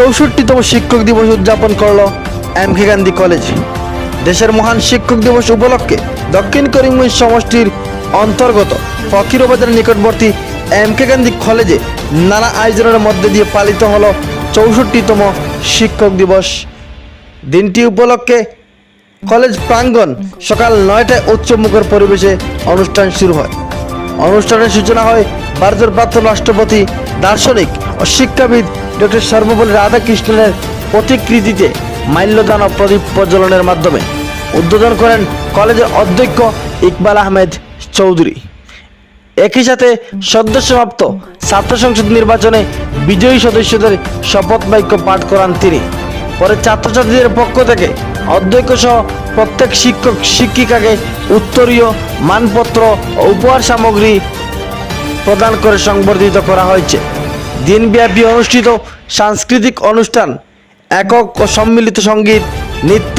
চৌষট্টিতম শিক্ষক দিবস উদযাপন করল এম কে গান্ধী কলেজ। দেশের মহান শিক্ষক দিবস উপলক্ষে দক্ষিণ করিমগঞ্জ সমষ্টির অন্তর্গত ফকিরবাজার নিকটবর্তী এম কে গান্ধী কলেজে নানা আয়োজনের মধ্যে দিয়ে পালিত হলো চৌষট্টিতম শিক্ষক দিবস। দিনটি উপলক্ষে কলেজ প্রাঙ্গণ সকাল নয়টায় উচ্চমুখের পরিবেশে অনুষ্ঠান শুরু হয়। অনুষ্ঠানের সূচনা হয় ভারতের প্রাক্তন রাষ্ট্রপতি, দার্শনিক ও শিক্ষাবিদ ডক্টর সর্বপল্লী রাধাকৃষ্ণনের প্রতিকৃতিতে মাল্যদান ও প্রদীপ প্রজ্বলনের মাধ্যমে উদ্বোধন করেন কলেজের অধ্যক্ষ ইকবাল আহমেদ চৌধুরী। একই সাথে সদ্য সমাপ্ত ছাত্র সংসদ নির্বাচনে বিজয়ী সদস্যদের শপথ বাক্য পাঠ করান তিনি। পরে ছাত্রছাত্রীদের পক্ষ থেকে অধ্যক্ষ সহ প্রত্যেক শিক্ষক, শিক্ষিকাকে উত্তরীয় মানপত্র ও উপহার সামগ্রী প্রদান করে সংবর্ধিত করা হয়েছে। দিনব্যাপী অনুষ্ঠিত সাংস্কৃতিক অনুষ্ঠান, একক ও সম্মিলিত সংগীত, নৃত্য,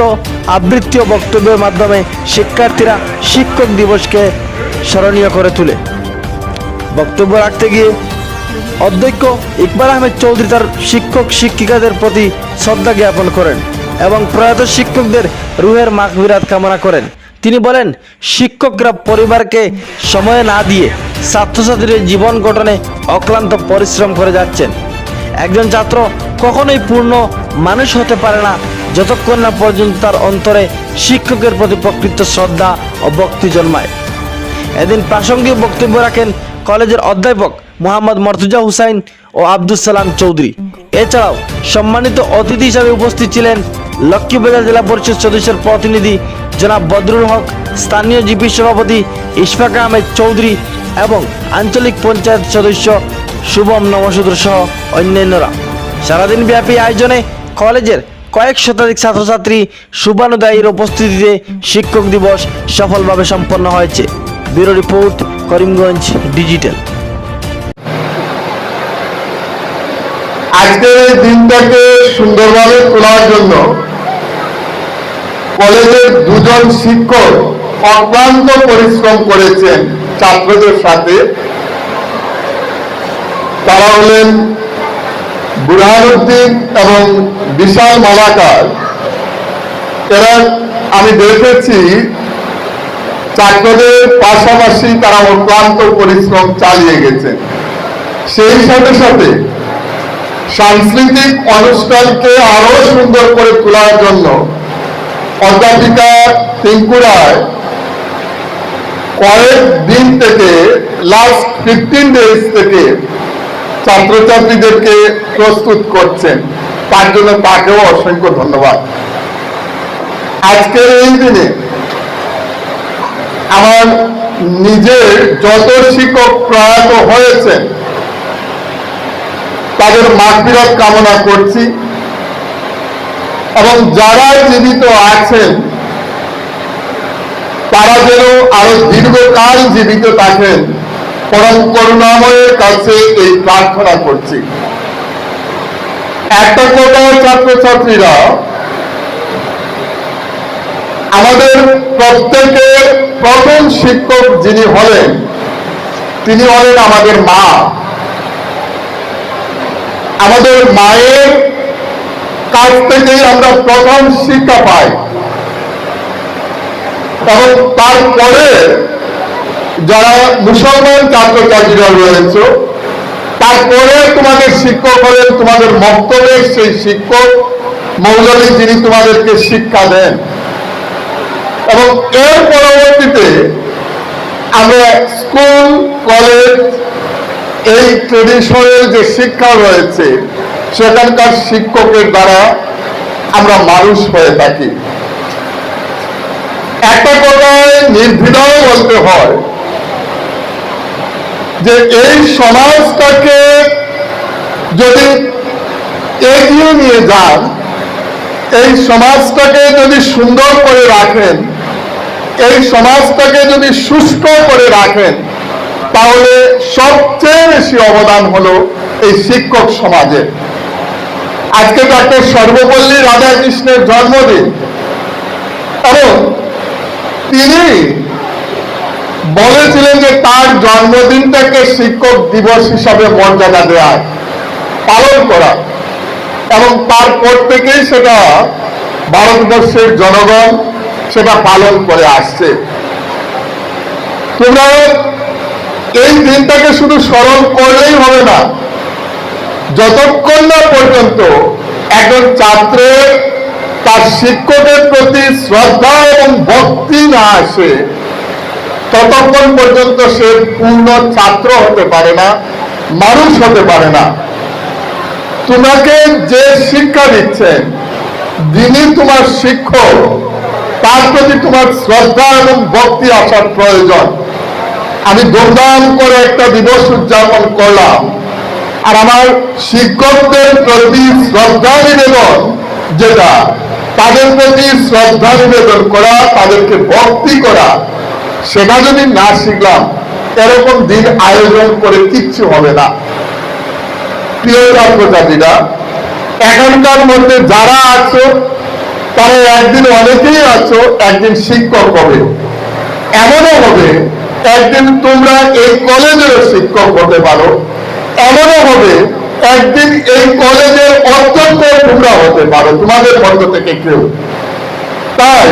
আবৃত্তি ও বক্তব্যের মাধ্যমে শিক্ষার্থীরা শিক্ষক দিবসকে স্মরণীয় করে তোলে। বক্তব্য রাখতে গিয়ে অধ্যক্ষ ইকবাল আহমেদ চৌধুরী তার শিক্ষক শিক্ষিকাদের প্রতি শ্রদ্ধা জ্ঞাপন করেন এবং প্রয়াত শিক্ষকদের রুহের মাগফিরাত কামনা করেন। তিনি বলেন, শিক্ষকরা পরিবারকে সময় না দিয়ে ছাত্রছাত্রীদের জীবন গঠনে অক্লান্ত পরিশ্রম করে যাচ্ছেন। একজন ছাত্র কখনোই পূর্ণ মানুষ হতে পারে না, যতক্ষণ না পর্যন্ত তার অন্তরে শিক্ষকের প্রতি প্রকৃত শ্রদ্ধা ও ভক্তি জন্মায়। এদিন প্রাসঙ্গিক বক্তব্য রাখেন কলেজের অধ্যাপক মোহাম্মদ মর্তুজা হুসাইন ও আব্দুল সালাম চৌধুরী। এছাড়াও সম্মানিত অতিথি হিসাবে উপস্থিত ছিলেন লক্ষ্মীবাজার জেলা পরিষদ সদস্যের প্রতিনিধি জনাব বদরুল হক, স্থানীয় জিপি সভাপতি ইশফাক আহমেদ চৌধুরী এবং আঞ্চলিক পঞ্চায়েত সদস্য শুভম নমসূদ্র সহ অন্যান্যরা। সারাদিন ব্যাপী আয়োজনে কলেজের কয়েক শতাধিক ছাত্রছাত্রী শুভানুদায়ীর উপস্থিতিতে শিক্ষক দিবস সফলভাবে সম্পন্ন হয়েছে। Bureau report, Karimganj digital. আজকের দিনটাকে সুন্দরভাবে তোলার জন্য কলেজের দুজন শিক্ষক অক্লান্ত পরিশ্রম করেছেন ছাত্রদের সাথে। তারা হলেন বুরহানুদ্দিন এবং বিশাল মালাকার। এরা, আমি দেখেছি, ছাত্রদের পাশাপাশি তারা অক্লান্ত পরিশ্রম চালিয়ে গেছেন। সেই সাথে সাথে সাংস্কৃতিক অনুষ্ঠানকে আরও সুন্দর করে তোলার জন্য অধ্যাপিকা রায় কয়েক দিন থেকে লাস্ট ফিফটিন ডেজ থেকে ছাত্রছাত্রীদেরকে প্রস্তুত করছেন। তার জন্য তাকেও অসংখ্য ধন্যবাদ। আজকের এই দিনে আমার নিজের যত শিক্ষক প্রয়াত হয়েছেন, তাদের মাগফিরাত কামনা করছি। এবং যারা জীবিত আছেন, তারা যেন আরও দীর্ঘকাল জীবিত থাকেন। পরম করুণাময়ের কাছে এই প্রার্থনা করছি। একটা কথা ছাত্রছাত্রীরা, আমাদের প্রত্যেকের প্রথম শিক্ষক যিনি হলেন, তিনি হলেন আমাদের মা। আমাদের মায়ের কাছ থেকেই আমরা প্রথম শিক্ষা পাই। এবং তারপরে যারা মুসলমান ছাত্রছাত্রীরা তারপরে শিক্ষক হলেন, তোমাদের সেই শিক্ষক যিনি তোমাদেরকে শিক্ষা দেন। এবং এর পরবর্তীতে আমরা স্কুল, কলেজ, এই ট্রেডিশনাল যে শিক্ষা রয়েছে সেখানকার শিক্ষকের দ্বারা আমরা মানুষ হয়ে থাকি। একটা কথায় নির্ভীড়াও বলতে হয় যে এই সমাজটাকে যদি এগিয়ে নিয়ে যান, এই সমাজটাকে যদি সুন্দর করে রাখেন, এই সমাজটাকে যদি সুস্থ করে রাখেন, তাহলে সবচেয়ে বেশি অবদান হলো এই শিক্ষক সমাজের। আজকে ডক্টর সর্বপল্লী রাধাকৃষ্ণের জন্মদিন, এবং তিনি বলেছিলেন যে তার জন্মদিনটাকে শিক্ষক দিবস হিসাবে মর্যাদা দেওয়া পালন করা, এবং তারপর থেকেই সেটা ভারতবর্ষের জনগণ সেটা পালন করে আসছে। তোমরা এই দিনটাকে শুধু স্মরণ করলেই হবে না যতক্ষণ না পর্যন্ত একজন ছাত্রের তার শিক্ষকের প্রতি শ্রদ্ধা এবং ভক্তি না আসে, ততক্ষণ পর্যন্ত সে পূর্ণ ছাত্র হতে পারে না, মানুষ হতে পারে না। তোমাকে যে শিক্ষা দিচ্ছেন, যিনি তোমার শিক্ষক, তার প্রতি তোমার শ্রদ্ধা এবং ভক্তি আসার প্রয়োজন। আমি ধুমধাম করে একটা দিবস উদযাপন করলাম। আর আমার শিক্ষকদের প্রতি শ্রদ্ধা নিবেদন যেটা তাদের প্রতি শ্রদ্ধা নিবেদন করা, তাদেরকে ভক্তি করা, সেটা যদি না শিখলাম, এরকম দিন আয়োজন করে কিচ্ছু হবে না। প্রিয় ছাত্রছাত্রীরা এখনকার মধ্যে যারা আছো, তারা একদিন অনেকেই আছো, একদিন শিক্ষক হবে। এমনও হবে, একদিন তোমরা এই কলেজের শিক্ষক হতে পারো। এমনও হবে, একদিন এই কলেজের অধ্যক্ষ তোমরা হতে পারো, তোমাদের মধ্য থেকে কেউ। তাই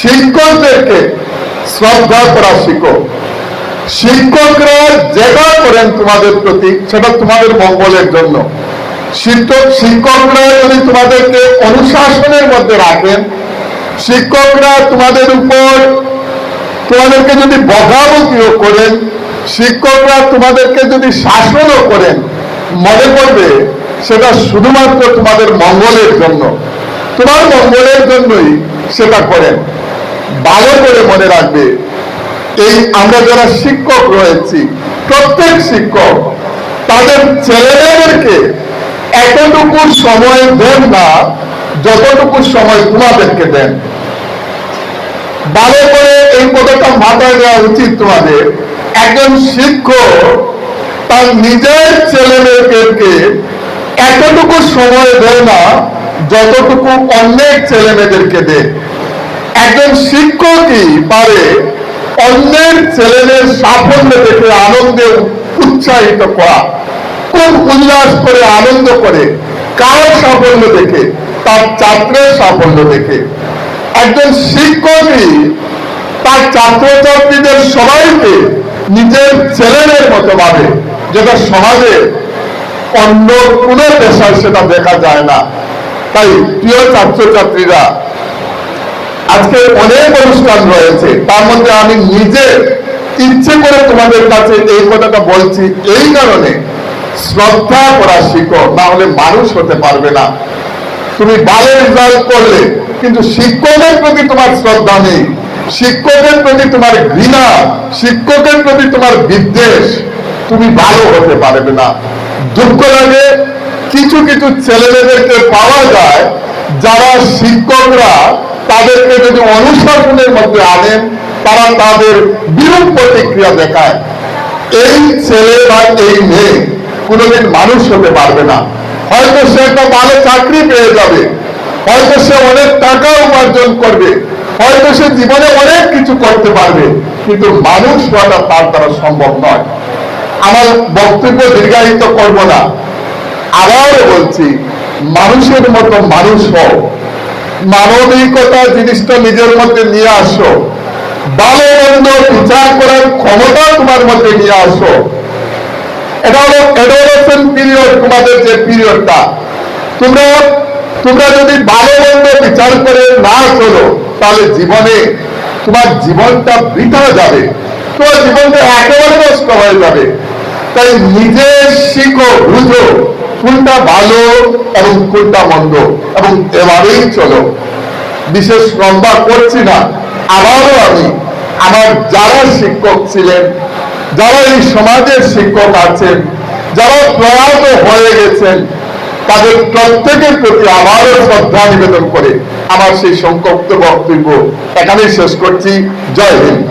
শিক্ষকদেরকে শ্রদ্ধা করা শিখো শিক্ষকরা যেটা করেন তোমাদের প্রতি, সেটা তোমাদের মঙ্গলের জন্য। শিক্ষক, শিক্ষকরা যদি তোমাদেরকে অনুশাসনের মধ্যে রাখেন, শিক্ষকরা তোমাদের উপর তোমাদেরকে যদি বকাবকিও করেন শিক্ষকরা তোমাদেরকে যদি শাসনও করেন, মনে করবে সেটা শুধুমাত্র তোমাদের মঙ্গলের জন্য। তোমার মঙ্গলের জন্যই সেটা করেন। ভালো করে মনে রাখবে, এই আমরা যারা শিক্ষক রয়েছি, প্রত্যেক শিক্ষক, তাদের ছেলেমেয়েদেরকে এতটুকু সময় দেন না, যতটুকু সময় তোমাদেরকে দেন। ভালো করে এই কথাটা মাথায় দেওয়া উচিত তোমাদের একজন শিক্ষক তার নিজের ছেলে মেয়েদেরকে এতটুকু সময় দেয় না যতটুকু অনেক ছেলে মেয়েদেরকে দেয়। একজন শিক্ষকই পারে অন্যের ছেলেদের সাফল্য দেখে আনন্দে উৎসাহিত করা। খুব উল্লাস করে আনন্দ করে, কার সাফল্য দেখে? তার ছাত্রের সাফল্য দেখে। একজন শিক্ষকই তার ছাত্রছাত্রীদের সবাইকে নিজের ছেলেদের মতো ভাবে যেটা সমাজে অন্য কোনো পেশায় সেটা দেখা যায় না। তাই প্রিয় ছাত্রছাত্রীরা, আজকে অনেক অনুষ্ঠান রয়েছে। তার মধ্যে আমি নিজে ইচ্ছে করে তোমাদের কাছে এই কথাটা বলছি, এই কারণে শ্রদ্ধা করা শিখো না হলে মানুষ হতে পারবে না। তুমি ভালো রেজাল্ট করলে, কিন্তু শিক্ষকের প্রতি তোমার শ্রদ্ধা নেই। শিক্ষকের প্রতি তোমার ঘৃণা, শিক্ষকের প্রতি তোমার বিদ্বেষ, তুমি ভালো হতে পারবে না। দুঃখ লাগে, কিছু কিছু ছেলেমেয়েদেরকে পাওয়া যায়, যারা শিক্ষকরা তাদেরকে যদি অনুশাসনের মধ্যে আনেন, তারা তাদের বিরূপ প্রতিক্রিয়া দেখায়। এই ছেলে বা এই মেয়ে কোনোদিন মানুষ হতে পারবে না। হয়তো সে একটা ভালো চাকরি পেয়ে যাবে, হয়তো সে অনেক টাকা উপার্জন করবে হয়তো সে জীবনে অনেক কিছু করতে পারবে, কিন্তু মানুষ হওয়াটা তার দ্বারা সম্ভব নয়। আমার বক্তব্য দীর্ঘায়িত করব না। আবারও বলছি, মানুষের মতো মানুষ হও। মানবিকতা জিনিসটা নিজের মধ্যে নিয়ে আসো। ভালো মন্দ বিচার করার ক্ষমতা তোমার মধ্যে নিয়ে আসো। এটা হলো অ্যাডোলেসেন্ট পিরিয়ড তোমাদের যে পিরিয়ডটা তোমরা তোমরা যদি ভালো মন্দ বিচার করে না চলো তাহলে জীবনে তোমার জীবনটা বৃথা যাবে। তোমার জীবনটা একেবারে নষ্ট হয়ে যাবে। তাই নিজে শিখো, বুঝো কোনটা ভালো এবং কোনটা মন্দ এবং এভাবেই চলো। বিশেষ লম্বা করছি না, আবারও আমি আমার যারা শিক্ষক ছিলেন, যারা এই সমাজের শিক্ষক আছেন, যারা প্রয়াত হয়ে গেছেন তাদের প্রত্যেকের প্রতি আমারও শ্রদ্ধা নিবেদন করে আমার সেই সংক্ষিপ্ত বক্তব্য এখানেই শেষ করছি। জয় হিন্দ।